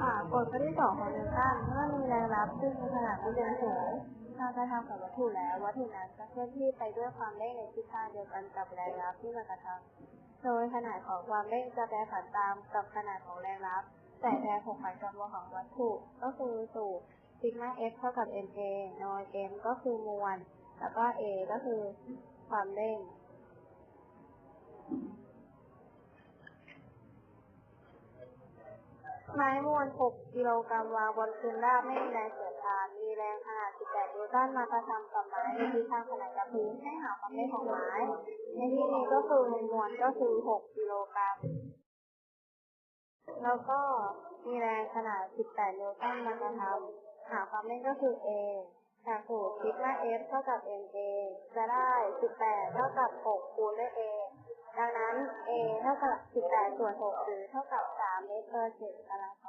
ค่ะกฎข้อที่สองของนิวตันเมื่อมีแรงรับซึ่งมีขนาดที่เป็นศูนย์ถ้ากระทำกับวัตถุแล้ว วัตถุนั้นจะเคลื่อนที่ไปด้วยความเร่งในทิศทางเดียวกันกับแรงรับที่มันกระทำโดยขนาดของความเร่งจะแปรผันตามกับขนาดของแรงรับ แต่แรงผกผันกับมวลของวัตถุ ก็คือสูตรซิกมา f เท่ากับ ma โดย m ก็คือมวล แล้วก็ a ก็คือความเร่ง ไม้มวล6กิโลกรัมวางบนพื้นราบไม่มีแรงเสียดทาน มีแรงขนาด 18 นิวตันมากระทำกับไม้ในทิศทางขนาดกับพื้นให้หาความเร่งของไม้ในที่นี้ก็คือมวลก็คือ 6 กิโลกรัม แล้วก็มีแรงขนาด 18 นิวตันมากระทำหาความเร่งก็คือ A จากสูตรซิกมา F เท่ากับ ma จะได้ 18 เท่ากับ 6 คูณด้วย A ดังนั้น ท่ากับ 18ส่วน6หรือเท่ากับ3เมตรต่อเศษตาราง